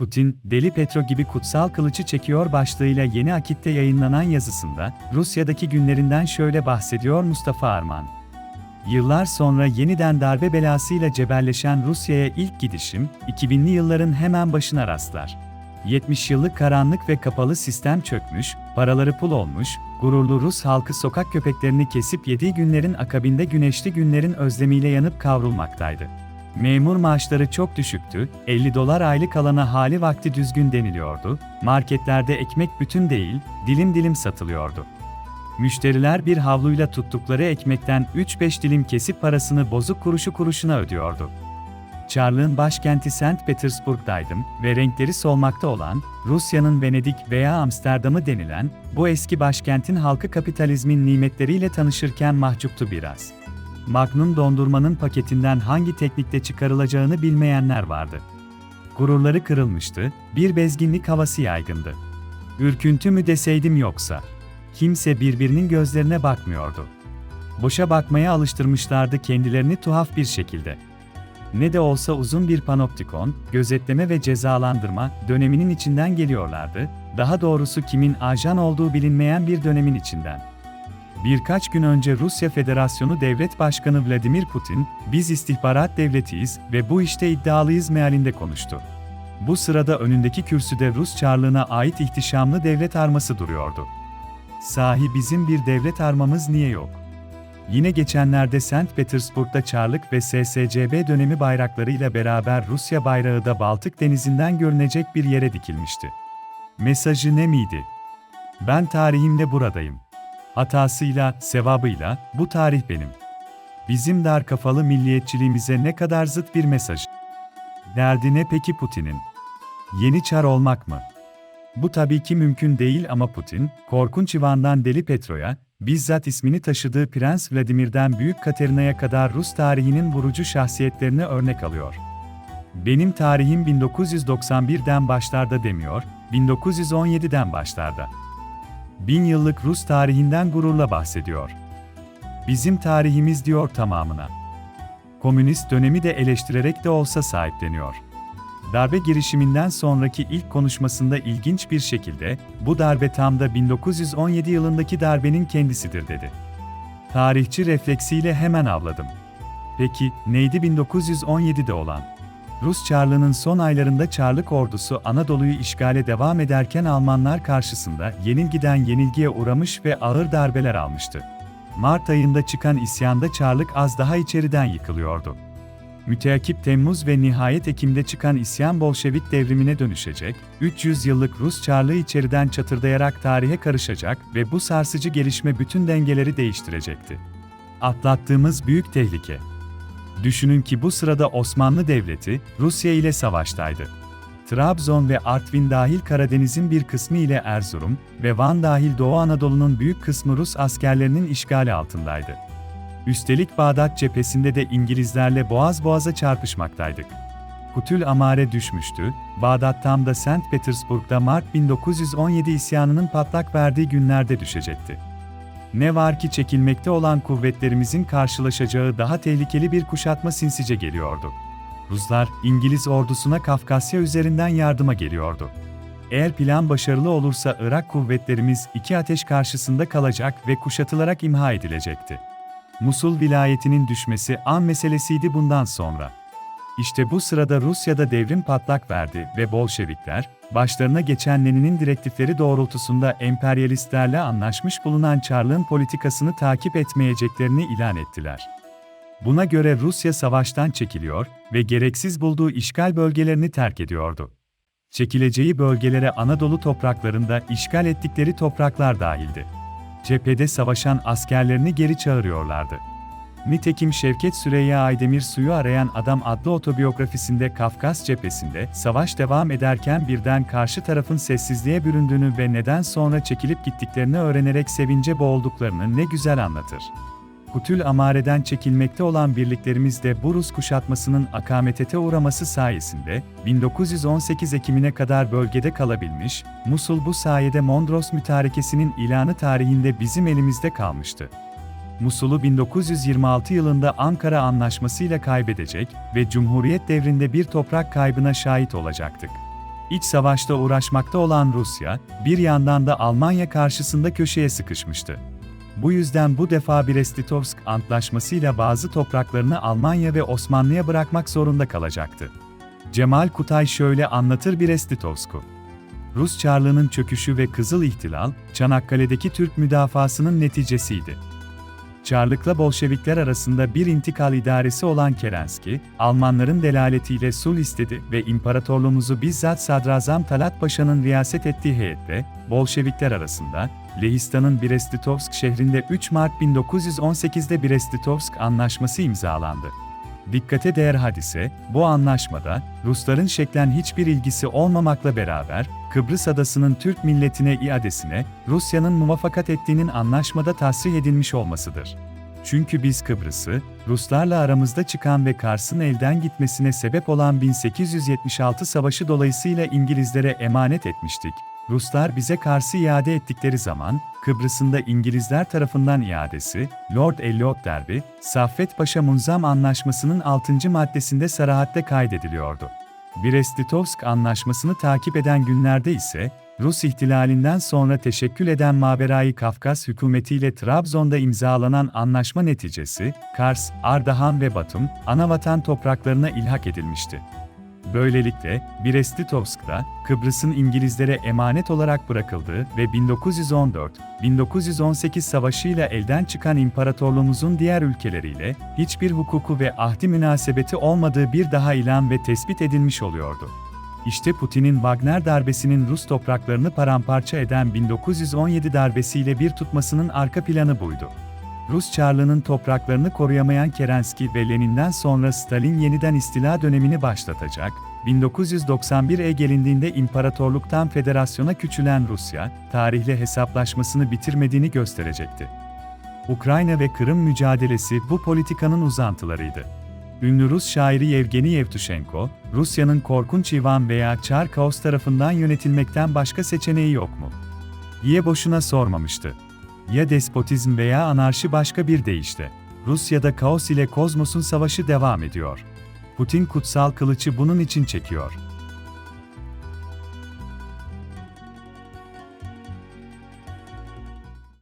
Putin, Deli Petro gibi kutsal kılıcı çekiyor başlığıyla Yeni Akit'te yayınlanan yazısında, Rusya'daki günlerinden şöyle bahsediyor Mustafa Arman. Yıllar sonra yeniden darbe belasıyla cebelleşen Rusya'ya ilk gidişim, 2000'li yılların hemen başına rastlar. 70 yıllık karanlık ve kapalı sistem çökmüş, paraları pul olmuş, gururlu Rus halkı sokak köpeklerini kesip yediği günlerin akabinde güneşli günlerin özlemiyle yanıp kavrulmaktaydı. Memur maaşları çok düşüktü, 50 dolar aylık alana hali vakti düzgün deniliyordu, marketlerde ekmek bütün değil, dilim dilim satılıyordu. Müşteriler bir havluyla tuttukları ekmekten 3-5 dilim kesip parasını bozuk kuruşu kuruşuna ödüyordu. Çarlığın başkenti St. Petersburg'daydım ve renkleri solmakta olan, Rusya'nın Venedik veya Amsterdam'ı denilen, bu eski başkentin halkı kapitalizmin nimetleriyle tanışırken mahcuptu biraz. Magnum dondurmanın paketinden hangi teknikte çıkarılacağını bilmeyenler vardı. Gururları kırılmıştı, bir bezginlik havası yaygındı. Ürküntü mü deseydim yoksa? Kimse birbirinin gözlerine bakmıyordu. Boşa bakmaya alıştırmışlardı kendilerini tuhaf bir şekilde. Ne de olsa uzun bir panoptikon, gözetleme ve cezalandırma döneminin içinden geliyorlardı, daha doğrusu kimin ajan olduğu bilinmeyen bir dönemin içinden. Birkaç gün önce Rusya Federasyonu Devlet Başkanı Vladimir Putin, biz istihbarat devletiyiz ve bu işte iddialıyız mealinde konuştu. Bu sırada önündeki kürsüde Rus Çarlığına ait ihtişamlı devlet arması duruyordu. Sahi bizim bir devlet armamız niye yok? Yine geçenlerde St. Petersburg'da Çarlık ve SSCB dönemi bayraklarıyla beraber Rusya bayrağı da Baltık denizinden görünecek bir yere dikilmişti. Mesajı ne miydi? Ben tarihimde buradayım. Hatasıyla, sevabıyla, bu tarih benim. Bizim dar kafalı milliyetçiliğimize ne kadar zıt bir mesaj. Derdi ne peki Putin'in? Yeni çar olmak mı? Bu tabii ki mümkün değil ama Putin, korkunç Ivan'dan Deli Petro'ya, bizzat ismini taşıdığı Prens Vladimir'den Büyük Katerina'ya kadar Rus tarihinin vurucu şahsiyetlerine örnek alıyor. Benim tarihim 1991'den başlarda demiyor, 1917'den başlarda. Bin yıllık Rus tarihinden gururla bahsediyor. Bizim tarihimiz diyor tamamına. Komünist dönemi de eleştirerek de olsa sahipleniyor. Darbe girişiminden sonraki ilk konuşmasında ilginç bir şekilde, bu darbe tam da 1917 yılındaki darbenin kendisidir dedi. Tarihçi refleksiyle hemen avladım. Peki, neydi 1917'de olan? Rus Çarlığı'nın son aylarında Çarlık ordusu Anadolu'yu işgale devam ederken Almanlar karşısında yenilgiden yenilgiye uğramış ve ağır darbeler almıştı. Mart ayında çıkan isyanda Çarlık az daha içeriden yıkılıyordu. Müteakip Temmuz ve nihayet Ekim'de çıkan isyan Bolşevik devrimine dönüşecek, 300 yıllık Rus Çarlığı içeriden çatırdayarak tarihe karışacak ve bu sarsıcı gelişme bütün dengeleri değiştirecekti. Atlattığımız büyük tehlike. Düşünün ki bu sırada Osmanlı Devleti, Rusya ile savaştaydı. Trabzon ve Artvin dahil Karadeniz'in bir kısmı ile Erzurum ve Van dahil Doğu Anadolu'nun büyük kısmı Rus askerlerinin işgali altındaydı. Üstelik Bağdat cephesinde de İngilizlerle boğaz boğaza çarpışmaktaydık. Kutül Amare düşmüştü, Bağdat tam da St. Petersburg'da Mart 1917 isyanının patlak verdiği günlerde düşecekti. Ne var ki çekilmekte olan kuvvetlerimizin karşılaşacağı daha tehlikeli bir kuşatma sinsice geliyordu. Ruslar, İngiliz ordusuna Kafkasya üzerinden yardıma geliyordu. Eğer plan başarılı olursa Irak kuvvetlerimiz iki ateş karşısında kalacak ve kuşatılarak imha edilecekti. Musul vilayetinin düşmesi an meselesiydi bundan sonra. İşte bu sırada Rusya'da devrim patlak verdi ve Bolşevikler, başlarına geçen Lenin'in direktifleri doğrultusunda emperyalistlerle anlaşmış bulunan Çarlığın politikasını takip etmeyeceklerini ilan ettiler. Buna göre Rusya savaştan çekiliyor ve gereksiz bulduğu işgal bölgelerini terk ediyordu. Çekileceği bölgelere Anadolu topraklarında işgal ettikleri topraklar dahildi. Cephede savaşan askerlerini geri çağırıyorlardı. Nitekim Şevket Süreyya Aydemir Suyu Arayan Adam adlı otobiyografisinde Kafkas cephesinde savaş devam ederken birden karşı tarafın sessizliğe büründüğünü ve neden sonra çekilip gittiklerini öğrenerek sevince boğulduklarını ne güzel anlatır. Kutül Amare'den çekilmekte olan birliklerimiz de bu Rus kuşatmasının akametete uğraması sayesinde 1918 Ekim'ine kadar bölgede kalabilmiş, Musul bu sayede Mondros Mütarekesi'nin ilanı tarihinde bizim elimizde kalmıştı. Musul'u 1926 yılında Ankara Anlaşması ile kaybedecek ve Cumhuriyet devrinde bir toprak kaybına şahit olacaktık. İç savaşta uğraşmakta olan Rusya, bir yandan da Almanya karşısında köşeye sıkışmıştı. Bu yüzden bu defa Brest-Litovsk Antlaşması'yla bazı topraklarını Almanya ve Osmanlı'ya bırakmak zorunda kalacaktı. Cemal Kutay şöyle anlatır Brest-Litovsk'u. Rus Çarlığı'nın çöküşü ve Kızıl İhtilal, Çanakkale'deki Türk müdafasının neticesiydi. Çarlık'la Bolşevikler arasında bir intikal idaresi olan Kerenski, Almanların delaletiyle sulh istedi ve imparatorluğumuzu bizzat Sadrazam Talat Paşa'nın riyaset ettiği heyette, Bolşevikler arasında, Lehistan'ın Brest-Litovsk şehrinde 3 Mart 1918'de Brest-Litovsk Anlaşması imzalandı. Dikkate değer hadise, bu anlaşmada, Rusların şeklen hiçbir ilgisi olmamakla beraber, Kıbrıs adasının Türk milletine iadesine, Rusya'nın muvaffakat ettiğinin anlaşmada tasrih edilmiş olmasıdır. Çünkü biz Kıbrıs'ı, Ruslarla aramızda çıkan ve Kars'ın elden gitmesine sebep olan 1876 savaşı dolayısıyla İngilizlere emanet etmiştik. Ruslar bize Kars'ı iade ettikleri zaman, Kıbrıs'ın da İngilizler tarafından iadesi, Lord Elliot Derby, Saffet Paşa Munzam Anlaşması'nın 6. maddesinde sarahatte kaydediliyordu. Brest-Litovsk Anlaşması'nı takip eden günlerde ise, Rus ihtilalinden sonra teşekkül eden Maverayı Kafkas hükümetiyle Trabzon'da imzalanan anlaşma neticesi, Kars, Ardahan ve Batum, anavatan topraklarına ilhak edilmişti. Böylelikle, Brest-Litovsk'ta, Kıbrıs'ın İngilizlere emanet olarak bırakıldığı ve 1914-1918 savaşıyla elden çıkan imparatorluğumuzun diğer ülkeleriyle, hiçbir hukuku ve ahdi münasebeti olmadığı bir daha ilan ve tespit edilmiş oluyordu. İşte Putin'in Wagner darbesinin Rus topraklarını paramparça eden 1917 darbesiyle bir tutmasının arka planı buydu. Rus Çarlığı'nın topraklarını koruyamayan Kerenski ve Lenin'den sonra Stalin yeniden istila dönemini başlatacak, 1991'e gelindiğinde imparatorluktan federasyona küçülen Rusya, tarihle hesaplaşmasını bitirmediğini gösterecekti. Ukrayna ve Kırım mücadelesi bu politikanın uzantılarıydı. Ünlü Rus şairi Yevgeni Yevtushenko, Rusya'nın korkunç Ivan veya Çar Kaos tarafından yönetilmekten başka seçeneği yok mu? diye boşuna sormamıştı. Ya despotizm veya anarşi başka bir deyişle. Rusya'da kaos ile kozmosun savaşı devam ediyor. Putin kutsal kılıcı bunun için çekiyor.